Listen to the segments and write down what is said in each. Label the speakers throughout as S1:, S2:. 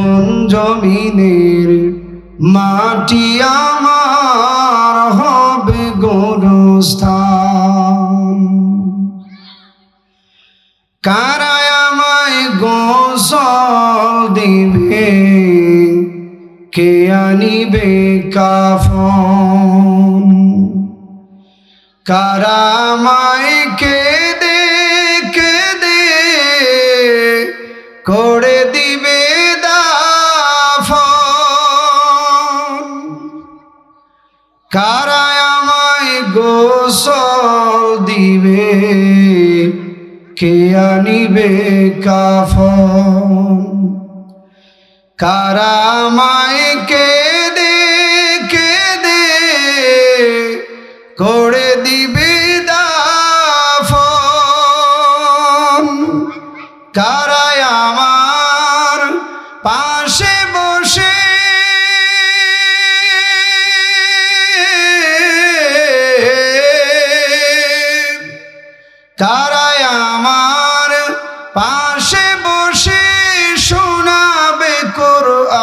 S1: কোন জমিনের মাটি আমার হবে গোরস্থান কারায় আমায় গোসল দিবে? কে আনিবে কাফন? কারামায় কারায় আমায় গোসল দিবে? কে আনিবে কাফন? কারামায় কেদে কেদে করে দিবে দাফন? কারায় কারায় আমার পাশে বসে শোনাবে কোরআন।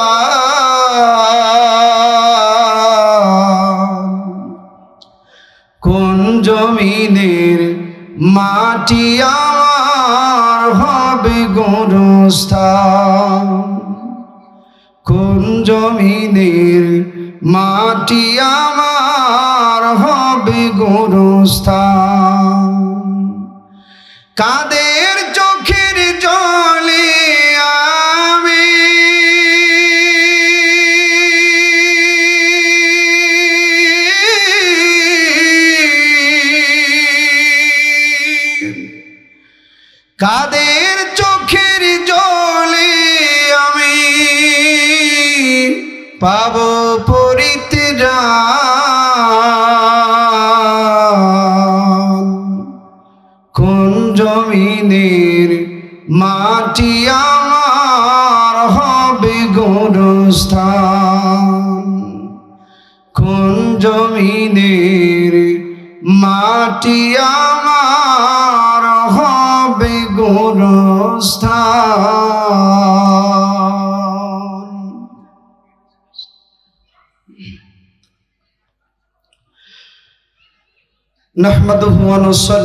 S1: কোন জমিনের মাটি আমার হবে গোরস্থান? কোন জমিনের মাটি আমার হবে গোরস্থান? কাদের চোখের জলে আমি? কাদের চোখের জলে আমি পাব পরিত্রাণ? কোন জমিনের মাটি আমার হবে গোরস্থান কোন জমিনের মাটি আমার হবে গোরস্থান نحمده ونصلي